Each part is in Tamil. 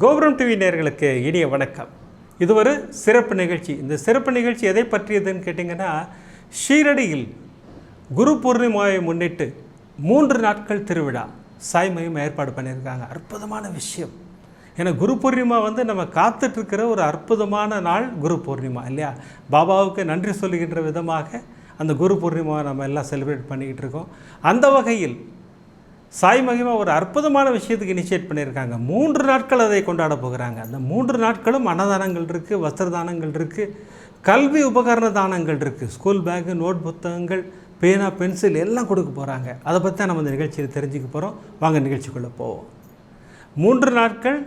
கோபுரம் டிவி நேர்களுக்கு இனிய வணக்கம். இது ஒரு சிறப்பு நிகழ்ச்சி இந்த சிறப்பு நிகழ்ச்சி எதை பற்றியதுன்னு கேட்டிங்கன்னா ஷீரடியில் குரு பூர்ணிமாவை முன்னிட்டு மூன்று நாட்கள் திருவிழா சாய்மையும் ஏற்பாடு பண்ணியிருக்காங்க. அற்புதமான விஷயம். ஏன்னா குரு பூர்ணிமா வந்து நம்ம காத்துட்ருக்கிற ஒரு அற்புதமான நாள் குரு பூர்ணிமா இல்லையா? பாபாவுக்கு நன்றி சொல்லுகின்ற விதமாக அந்த குரு பூர்ணிமாவை நம்ம எல்லாம் செலிப்ரேட் பண்ணிக்கிட்டு இருக்கோம். அந்த வகையில் சாய் மகிமா ஒரு அற்புதமான விஷயத்துக்கு இனிஷியேட் பண்ணியிருக்காங்க. மூன்று நாட்கள் அதை கொண்டாட போகிறாங்க. அந்த மூன்று நாட்களும் அன்னதானங்கள் இருக்குது வஸ்திர தானங்கள் இருக்குது கல்வி உபகரண தானங்கள் இருக்குது ஸ்கூல் பேக்கு நோட் புத்தகங்கள் பேனா பென்சில் எல்லாம் கொடுக்க போகிறாங்க அதை பற்றி தான் நம்ம இந்த நிகழ்ச்சியில் தெரிஞ்சுக்க போகிறோம் வாங்க நிகழ்ச்சிக்குள்ளே போவோம். மூன்று நாட்கள்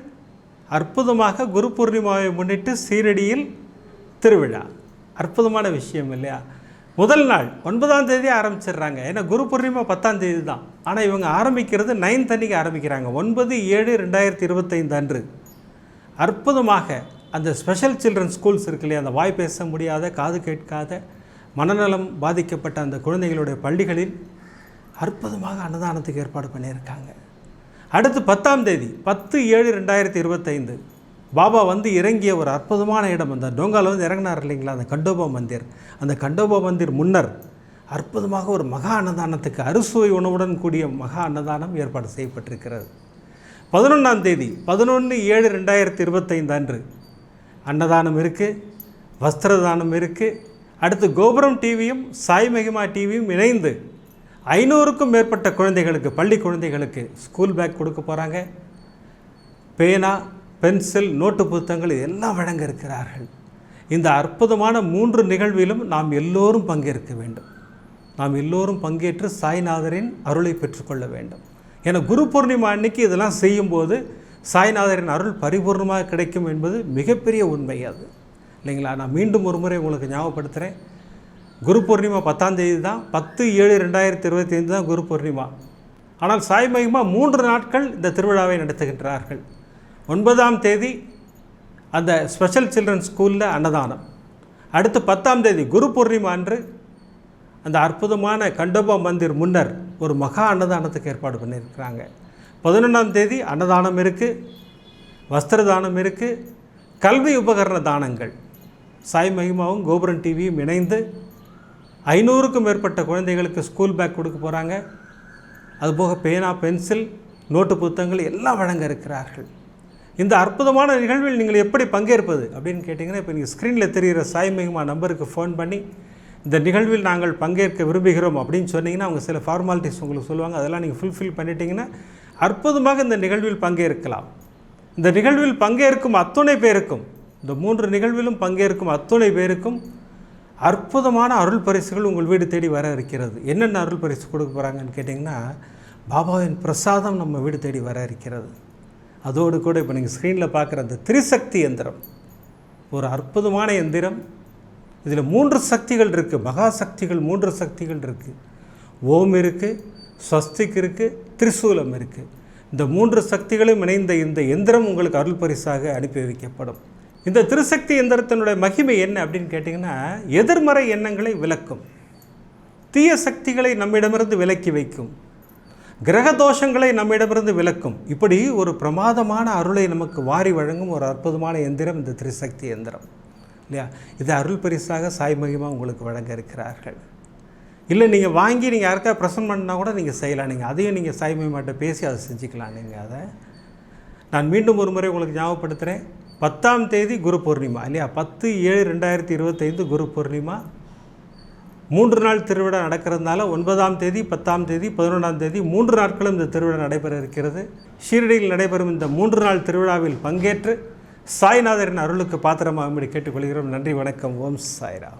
அற்புதமாக குரு பூர்ணிமாவை முன்னிட்டு சீரடியில் திருவிழா. அற்புதமான விஷயம் இல்லையா? முதல் நாள் ஒன்பதாம் தேதி ஆரம்பிச்சிடுறாங்க. ஏன்னா குரு பூர்ணிமா பத்தாம் தேதி தான். ஆனால் இவங்க ஆரம்பிக்கிறது நைன்த் அன்னைக்கு ஆரம்பிக்கிறாங்க. ஒன்பது ஏழு ரெண்டாயிரத்தி இருபத்தைந்து அன்று. அற்புதமாக அந்த ஸ்பெஷல் சில்ட்ரன் ஸ்கூல்ஸ் இருக்கு இல்லையா? அந்த வாய் பேச முடியாத காது கேட்காத மனநலம் பாதிக்கப்பட்ட அந்த குழந்தைகளுடைய பள்ளிகளில் அற்புதமாக அன்னதானத்துக்கு ஏற்பாடு பண்ணியிருக்காங்க. அடுத்து பத்தாம் தேதி பத்து ஏழு ரெண்டாயிரத்தி இருபத்தைந்து. பாபா வந்து இறங்கிய ஒரு அற்புதமான இடம். அந்த டோங்கால வந்து இறங்கினார் இல்லைங்களா? அந்த கண்டோபா மந்திர். அந்த கண்டோபா மந்திர் முன்னர் அற்புதமாக ஒரு மகா அன்னதானத்துக்கு அறுசுவை உணவுடன் கூடிய மகா அன்னதானம் ஏற்பாடு செய்யப்பட்டிருக்கிறது. பதினொன்றாம் தேதி பதினொன்று ஏழு ரெண்டாயிரத்தி இருபத்தைந்து அன்று அன்னதானம் இருக்குது வஸ்திர தானம் இருக்குது அடுத்து கோபுரம் டிவியும் சாய் மகிமா டிவியும் இணைந்து ஐநூறுக்கும் மேற்பட்ட குழந்தைகளுக்கு பள்ளி குழந்தைகளுக்கு ஸ்கூல் பேக் கொடுக்க போகிறாங்க பேனா பென்சில் நோட்டு புத்தகங்கள் எல்லாம் வழங்க இருக்கிறார்கள் இந்த அற்புதமான மூன்று நிகழ்விலும் நாம் எல்லோரும் பங்கேற்க வேண்டும். நாம் எல்லோரும் பங்கேற்று சாய்நாதரின் அருளை பெற்றுக்கொள்ள வேண்டும். என குரு பூர்ணிமா அன்னைக்கு இதெல்லாம் செய்யும்போது சாய்நாதரின் அருள் பரிபூர்ணமாக கிடைக்கும் என்பது மிகப்பெரிய உண்மை அது. இல்லைங்களா? நான் மீண்டும் ஒரு முறை உங்களுக்கு ஞாபகப்படுத்துகிறேன் குரு பூர்ணிமா பத்தாம் தேதி தான் பத்து ஏழு ரெண்டாயிரத்தி இருபத்தி ஐந்து தான் குரு பூர்ணிமா. ஆனால் சாய் மகிமா மூன்று நாட்கள் இந்த திருவிழாவை நடத்துகின்றார்கள். ஒன்பதாம் தேதி அந்த ஸ்பெஷல் சில்ட்ரன் ஸ்கூலில் அன்னதானம். அடுத்து பத்தாம் தேதி குரு பூர்ணிமா அன்று அந்த அற்புதமான கண்டோபா மந்திர் முன்னர் ஒரு மகா அன்னதானத்துக்கு ஏற்பாடு பண்ணியிருக்கிறாங்க. பதினொன்றாம் தேதி அன்னதானம் இருக்குது வஸ்திர தானம் இருக்குது கல்வி உபகரண தானங்கள். சாய் மகிமாவும் கோபுரம் டிவியும் இணைந்து ஐநூறுக்கும் மேற்பட்ட குழந்தைகளுக்கு ஸ்கூல் பேக் கொடுக்க போகிறாங்க அதுபோக பேனா பென்சில் நோட்டு புத்தகங்கள் எல்லாம் வழங்க இருக்கிறார்கள். இந்த அற்புதமான நிகழ்வில் நீங்கள் எப்படி பங்கேற்பது அப்படின்னு கேட்டிங்கன்னா இப்போ நீங்கள் ஸ்க்ரீனில் தெரிகிற சாய் மிகுமா நம்பருக்கு ஃபோன் பண்ணி இந்த நிகழ்வில் நாங்கள் பங்கேற்க விரும்புகிறோம் அப்படின்னு சொன்னீங்கன்னா அவங்க சில ஃபார்மாலிட்டிஸ் உங்களுக்கு சொல்லுவாங்க. அதெல்லாம் நீங்கள் ஃபுல்ஃபில் பண்ணிட்டீங்கன்னா அற்புதமாக இந்த நிகழ்வில் பங்கேற்கலாம். இந்த நிகழ்வில் பங்கேற்கும் அத்துணை பேருக்கும் இந்த மூன்று நிகழ்விலும் பங்கேற்கும் அத்துணை பேருக்கும் அற்புதமான அருள் பரிசுகள் உங்கள் வீடு தேடி வர இருக்கிறது. என்னென்ன அருள் பரிசு கொடுக்க போகிறாங்கன்னு கேட்டிங்கன்னா பாபாவின் பிரசாதம் நம்ம வீடு தேடி வர இருக்கிறது. அதோடு கூட இப்போ நீங்கள் ஸ்க்ரீனில் பார்க்குற அந்த திரிசக்தி எந்திரம் ஒரு அற்புதமான எந்திரம். இதில் மூன்று சக்திகள் இருக்குது மகா சக்திகள் மூன்று சக்திகள் இருக்குது ஓம் இருக்குது ஸ்வஸ்திக் இருக்குது திரிசூலம் இருக்குது இந்த மூன்று சக்திகளும் இணைந்த இந்த எந்திரம் உங்களுக்கு அருள் பரிசாக அனுப்பி வைக்கப்படும். இந்த திருசக்தி எந்திரத்தினுடைய மகிமை என்ன அப்படின்னு கேட்டிங்கன்னா எதிர்மறை எண்ணங்களை விளக்கும். தீய சக்திகளை நம்மிடமிருந்து விலக்கி வைக்கும். கிரக தோஷங்களை நம்மிடமிருந்து விலக்கும். இப்படி ஒரு பிரமாதமான அருளை நமக்கு வாரி வழங்கும் ஒரு அற்புதமான எந்திரம் இந்த திரிசக்தி எந்திரம். இல்லையா? இது அருள் பரிசாக சாய் மகிமா உங்களுக்கு வழங்க இருக்கிறார்கள். இல்லை நீங்கள் வாங்கி நீங்கள் யாருக்கா ப்ரெசன்ட் பண்ணால் கூட நீங்கள் செய்யலாம். நீங்கள் அதையும் நீங்கள் சாய் மகிமாட்ட பேசி அதை செஞ்சுக்கலாம். நீங்கள் அதை. நான் மீண்டும் ஒரு முறை உங்களுக்கு ஞாபகப்படுத்துகிறேன் பத்தாம் தேதி குரு பூர்ணிமா இல்லையா? பத்து ஏழு ரெண்டாயிரத்தி இருபத்தைந்து குரு பூர்ணிமா மூன்று நாள் திருவிழா நடக்கிறதுனால ஒன்பதாம் தேதி பத்தாம் தேதி பதினொன்றாம் தேதி மூன்று நாட்களும் இந்த திருவிழா நடைபெற இருக்கிறது. ஷீரடியில் நடைபெறும் இந்த மூன்று நாள் திருவிழாவில் பங்கேற்று சாய்நாதரின் அருளுக்கு பாத்திரமாகும்படி கேட்டுக்கொள்கிறோம். நன்றி வணக்கம். ஓம் சாய்ராம்.